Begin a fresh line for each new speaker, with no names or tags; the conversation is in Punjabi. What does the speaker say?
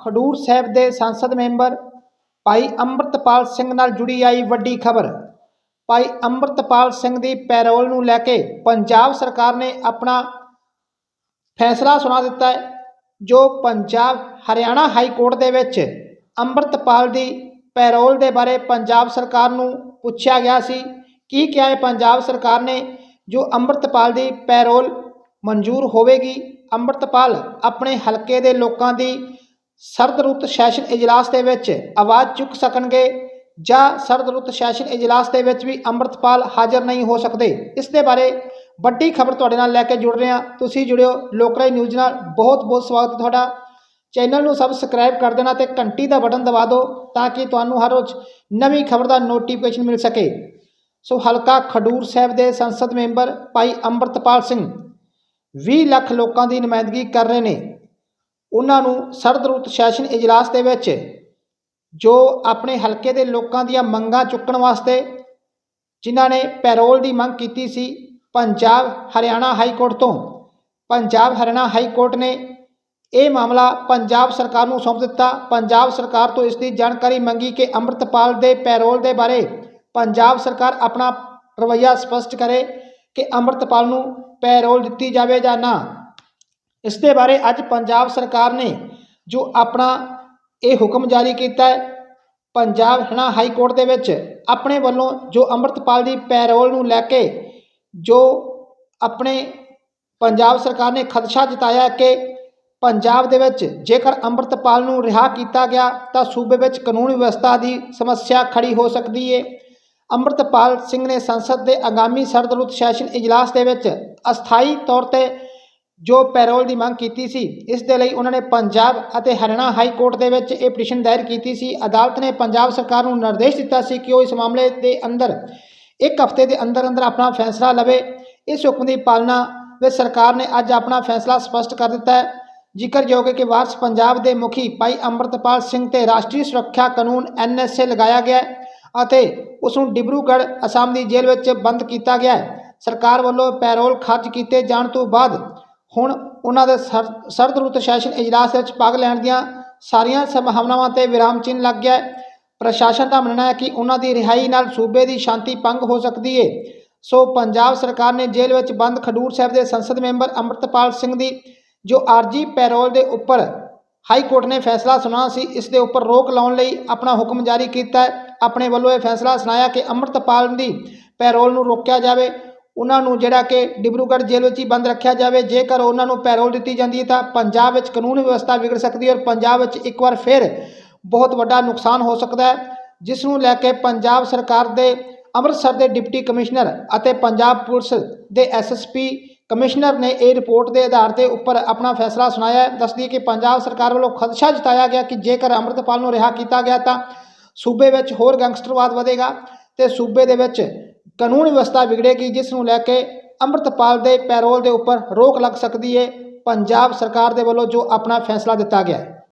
ਖਡੂਰ ਸਾਹਿਬ ਦੇ ਸੰਸਦ ਮੈਂਬਰ ਭਾਈ ਅੰਮ੍ਰਿਤਪਾਲ ਸਿੰਘ ਨਾਲ ਜੁੜੀ ਆਈ ਵੱਡੀ ਖਬਰ। ਭਾਈ ਅੰਮ੍ਰਿਤਪਾਲ ਸਿੰਘ ਦੀ ਪੈਰੋਲ ਨੂੰ ਲੈ ਕੇ ਪੰਜਾਬ ਸਰਕਾਰ ਨੇ ਆਪਣਾ ਫੈਸਲਾ ਸੁਣਾ ਦਿੱਤਾ ਹੈ, ਜੋ ਪੰਜਾਬ, ਹਰਿਆਣਾ ਹਾਈ ਕੋਰਟ ਦੇ ਵਿੱਚ ਅੰਮ੍ਰਿਤਪਾਲ ਦੀ ਪੈਰੋਲ ਦੇ ਬਾਰੇ ਪੰਜਾਬ ਸਰਕਾਰ ਨੂੰ ਪੁੱਛਿਆ ਗਿਆ ਸੀ। ਕੀ ਕਿਹਾ ਹੈ, ਪੰਜਾਬ ਸਰਕਾਰ ਨੇ ਜੋ ਅੰਮ੍ਰਿਤਪਾਲ ਦੀ ਪੈਰੋਲ ਮਨਜ਼ੂਰ ਹੋਵੇਗੀ, ਅੰਮ੍ਰਿਤਪਾਲ ਆਪਣੇ ਹਲਕੇ ਦੇ ਲੋਕਾਂ ਦੀ ਸਰਦ ਰੁੱਤ ਸੈਸ਼ਨ ਇਜਲਾਸ ਦੇ ਵਿੱਚ ਆਵਾਜ਼ ਚੁੱਕ ਸਕਣਗੇ ਜਾਂ ਸਰਦ ਰੁੱਤ ਸੈਸ਼ਨ ਇਜਲਾਸ ਦੇ ਵਿੱਚ ਵੀ ਅੰਮ੍ਰਿਤਪਾਲ ਹਾਜ਼ਰ ਨਹੀਂ ਹੋ ਸਕਦੇ? ਇਸ ਦੇ ਬਾਰੇ ਵੱਡੀ ਖਬਰ ਤੁਹਾਡੇ ਨਾਲ ਲੈ ਕੇ ਜੁੜ ਰਹੇ ਹਾਂ। ਤੁਸੀਂ ਜੁੜਿਓ ਲੋਕਰਾਈ ਨਿਊਜ਼ ਨਾਲ। ਬਹੁਤ ਬਹੁਤ ਸਵਾਗਤ ਤੁਹਾਡਾ। ਚੈਨਲ ਨੂੰ ਸਬਸਕ੍ਰਾਈਬ ਕਰ ਦੇਣਾ ਤੇ ਘੰਟੀ ਦਾ ਬਟਨ ਦਬਾ ਦਿਓ ਤਾਂ ਕਿ ਤੁਹਾਨੂੰ ਹਰ ਰੋਜ਼ ਨਵੀਂ ਖਬਰ ਦਾ ਨੋਟੀਫਿਕੇਸ਼ਨ ਮਿਲ ਸਕੇ। ਸੋ ਹਲਕਾ ਖਡੂਰ ਸਾਹਿਬ ਦੇ ਸੰਸਦ ਮੈਂਬਰ ਭਾਈ ਅੰਮ੍ਰਿਤਪਾਲ ਸਿੰਘ 20 ਲੱਖ ਲੋਕਾਂ ਦੀ ਨੁਮਾਇੰਦਗੀ ਕਰ ਰਹੇ ਨੇ। ਉਹਨਾਂ ਨੂੰ ਸਰਦ ਰੁੱਤ ਸੈਸ਼ਨ ਇਜਲਾਸ ਦੇ ਵਿੱਚ ਜੋ ਆਪਣੇ ਹਲਕੇ ਦੇ ਲੋਕਾਂ ਦੀਆਂ ਮੰਗਾਂ ਚੁੱਕਣ ਵਾਸਤੇ ਜਿਨ੍ਹਾਂ ਨੇ ਪੈਰੋਲ ਦੀ ਮੰਗ ਕੀਤੀ ਸੀ, ਪੰਜਾਬ ਹਰਿਆਣਾ ਹਾਈ ਕੋਰਟ ਤੋਂ। ਪੰਜਾਬ ਹਰਿਆਣਾ ਹਾਈ ਕੋਰਟ ਨੇ ਇਹ ਮਾਮਲਾ ਪੰਜਾਬ ਸਰਕਾਰ ਨੂੰ ਸੌਂਪ ਦਿੱਤਾ। ਪੰਜਾਬ ਸਰਕਾਰ ਤੋਂ ਇਸ ਦੀ ਜਾਣਕਾਰੀ ਮੰਗੀ ਕਿ ਅੰਮ੍ਰਿਤਪਾਲ ਦੇ ਪੈਰੋਲ ਦੇ ਬਾਰੇ ਪੰਜਾਬ ਸਰਕਾਰ ਆਪਣਾ ਰਵੱਈਆ ਸਪਸ਼ਟ ਕਰੇ ਕਿ ਅੰਮ੍ਰਿਤਪਾਲ ਨੂੰ ਪੈਰੋਲ ਦਿੱਤੀ ਜਾਵੇ ਜਾਂ ਨਾ। ਇਸ ਦੇ ਬਾਰੇ ਅੱਜ ਪੰਜਾਬ ਸਰਕਾਰ ਨੇ ਜੋ ਆਪਣਾ ਇਹ ਹੁਕਮ ਜਾਰੀ ਕੀਤਾ ਹੈ, ਪੰਜਾਬ ਹਰਿਆਣਾ ਹਾਈ ਕੋਰਟ ਦੇ ਵਿੱਚ ਆਪਣੇ ਵੱਲੋਂ ਜੋ ਅੰਮ੍ਰਿਤਪਾਲ ਦੀ ਪੈਰੋਲ ਨੂੰ ਲੈ ਕੇ ਜੋ ਆਪਣੇ ਪੰਜਾਬ ਸਰਕਾਰ ਨੇ ਖਦਸ਼ਾ ਜਤਾਇਆ ਕਿ ਪੰਜਾਬ ਦੇ ਵਿੱਚ ਜੇਕਰ ਅੰਮ੍ਰਿਤਪਾਲ ਨੂੰ ਰਿਹਾ ਕੀਤਾ ਗਿਆ ਤਾਂ ਸੂਬੇ ਵਿੱਚ ਕਾਨੂੰਨ ਵਿਵਸਥਾ ਦੀ ਸਮੱਸਿਆ ਖੜੀ ਹੋ ਸਕਦੀ ਹੈ ਅੰਮ੍ਰਿਤਪਾਲ ਸਿੰਘ ਨੇ ਸੰਸਦ ਦੇ ਆਗਾਮੀ ਸਰਦ ਸੈਸ਼ਨ ਇਜਲਾਸ ਦੇ ਵਿੱਚ ਅਸਥਾਈ ਤੌਰ ਤੇ ਜੋ ਪੈਰੋਲ ਦੀ ਮੰਗ ਕੀਤੀ ਸੀ, ਇਸ ਦੇ ਲਈ ਉਹਨਾਂ ਨੇ ਪੰਜਾਬ ਅਤੇ ਹਰਿਆਣਾ ਹਾਈ ਕੋਰਟ ਦੇ ਵਿੱਚ ਇਹ ਪਟੀਸ਼ਨ ਦਾਇਰ ਕੀਤੀ ਸੀ। ਅਦਾਲਤ ਨੇ ਪੰਜਾਬ ਸਰਕਾਰ ਨੂੰ ਨਿਰਦੇਸ਼ ਦਿੱਤਾ ਸੀ ਕਿ ਉਹ ਇਸ ਮਾਮਲੇ ਦੇ ਅੰਦਰ, ਇੱਕ ਹਫ਼ਤੇ ਦੇ ਅੰਦਰ ਅੰਦਰ ਆਪਣਾ ਫੈਸਲਾ ਲਵੇ। ਇਸ ਹੁਕਮ ਦੀ ਪਾਲਣਾ ਵਿੱਚ ਸਰਕਾਰ ਨੇ ਅੱਜ ਆਪਣਾ ਫੈਸਲਾ ਸਪਸ਼ਟ ਕਰ ਦਿੱਤਾ ਹੈ। ਜ਼ਿਕਰਯੋਗ ਹੈ ਕਿ ਵਾਰਸ ਪੰਜਾਬ ਦੇ ਮੁਖੀ ਭਾਈ ਅੰਮ੍ਰਿਤਪਾਲ ਸਿੰਘ ਤੇ ਰਾਸ਼ਟਰੀ ਸੁਰੱਖਿਆ ਕਾਨੂੰਨ ਐਨਐਸਏ ਲਗਾਇਆ ਗਿਆ ਅਤੇ ਉਸ ਨੂੰ ਡਿਬਰੂਗੜ੍ਹ ਅਸਾਮ ਦੀ ਜੇਲ੍ਹ ਵਿੱਚ ਬੰਦ ਕੀਤਾ ਗਿਆ ਸਰਕਾਰ ਵੱਲੋਂ ਪੈਰੋਲ ਖਰਚ ਕੀਤੇ ਜਾਣ ਤੋਂ ਬਾਅਦ ਹੁਣ ਉਹਨਾਂ ਦੇ ਸਰ- ਸਰਦ ਰੁੱਤ ਸੈਸ਼ਨ ਇਜਲਾਸ ਵਿੱਚ ਭਾਗ ਲੈਣ ਦੀਆਂ ਸਾਰੀਆਂ ਸੰਭਾਵਨਾਵਾਂ ਤੇ ਵਿਰਾਮ ਚਿੰਨ੍ਹ ਲੱਗ ਗਿਆ ਪ੍ਰਸ਼ਾਸਨ ਦਾ ਮੰਨਣਾ ਹੈ ਕਿ ਉਹਨਾਂ ਦੀ ਰਿਹਾਈ ਨਾਲ ਸੂਬੇ ਦੀ ਸ਼ਾਂਤੀ ਭੰਗ ਹੋ ਸਕਦੀ ਹੈ ਸੋ ਪੰਜਾਬ ਸਰਕਾਰ ਨੇ ਜੇਲ੍ਹ ਵਿੱਚ ਬੰਦ ਖਡੂਰ ਸਾਹਿਬ ਦੇ ਸੰਸਦ ਮੈਂਬਰ ਅੰਮ੍ਰਿਤਪਾਲ ਸਿੰਘ ਦੀ, ਜੋ ਆਰਜੀ ਪੈਰੋਲ ਦੇ ਉੱਪਰ ਹਾਈ ਕੋਰਟ ਨੇ ਫੈਸਲਾ ਸੁਣਾ ਸੀ, ਇਸ ਦੇ ਉੱਪਰ ਰੋਕ ਲਾਉਣ ਲਈ ਆਪਣਾ ਹੁਕਮ ਜਾਰੀ ਕੀਤਾ ਹੈ। ਆਪਣੇ ਵੱਲੋਂ ਇਹ ਫੈਸਲਾ ਸੁਣਾਇਆ ਕਿ ਅੰਮ੍ਰਿਤਪਾਲ ਦੀ ਪੈਰੋਲ ਨੂੰ ਰੋਕਿਆ ਜਾਵੇ। ਉਹਨਾਂ ਨੂੰ ਜਿਹੜਾ ਕਿ ਡਿਬਰੂਗੜ੍ਹ ਜੇਲ੍ਹ ਵਿੱਚ ਹੀ ਬੰਦ ਰੱਖਿਆ ਜਾਵੇ, ਜੇਕਰ ਉਹਨਾਂ ਨੂੰ ਪੈਰੋਲ ਦਿੱਤੀ ਜਾਂਦੀ ਹੈ ਤਾਂ ਪੰਜਾਬ ਵਿੱਚ ਕਾਨੂੰਨ ਵਿਵਸਥਾ ਵਿਗੜ ਸਕਦੀ ਹੈ ਔਰ ਪੰਜਾਬ ਵਿੱਚ ਇੱਕ ਵਾਰ ਫਿਰ ਬਹੁਤ ਵੱਡਾ ਨੁਕਸਾਨ ਹੋ ਸਕਦਾ ਹੈ, ਜਿਸ ਨੂੰ ਲੈ ਕੇ ਪੰਜਾਬ ਸਰਕਾਰ ਦੇ ਅੰਮ੍ਰਿਤਸਰ ਦੇ ਡਿਪਟੀ ਕਮਿਸ਼ਨਰ ਅਤੇ ਪੰਜਾਬ ਪੁਲਿਸ ਦੇ ਐਸਐਸਪੀ ਕਮਿਸ਼ਨਰ ਨੇ ਇਹ ਰਿਪੋਰਟ ਦੇ ਆਧਾਰ ਤੇ ਉੱਪਰ ਆਪਣਾ ਫੈਸਲਾ ਸੁਣਾਇਆ ਦੱਸਦੀ ਕਿ ਪੰਜਾਬ ਸਰਕਾਰ ਵੱਲੋਂ ਖਦਸ਼ਾ ਜਤਾਇਆ ਗਿਆ ਕਿ ਜੇਕਰ ਅੰਮ੍ਰਿਤਪਾਲ ਨੂੰ ਰਿਹਾ ਕੀਤਾ ਗਿਆ ਤਾਂ ਸੂਬੇ ਵਿੱਚ ਹੋਰ ਗੈਂਗਸਟਰਵਾਦ ਵਧੇਗਾ ਤੇ ਸੂਬੇ ਦੇ ਵਿੱਚ ਕਾਨੂੰਨ ਵਿਵਸਥਾ ਵਿਗੜੇਗੀ ਜਿਸ ਨੂੰ ਲੈ ਕੇ ਅੰਮ੍ਰਿਤਪਾਲ ਦੇ ਪੈਰੋਲ ਦੇ ਉੱਪਰ ਰੋਕ ਲੱਗ ਸਕਦੀ ਹੈ ਪੰਜਾਬ ਸਰਕਾਰ ਦੇ ਵੱਲੋਂ ਜੋ ਆਪਣਾ ਫੈਸਲਾ ਦਿੱਤਾ ਗਿਆ ਹੈ।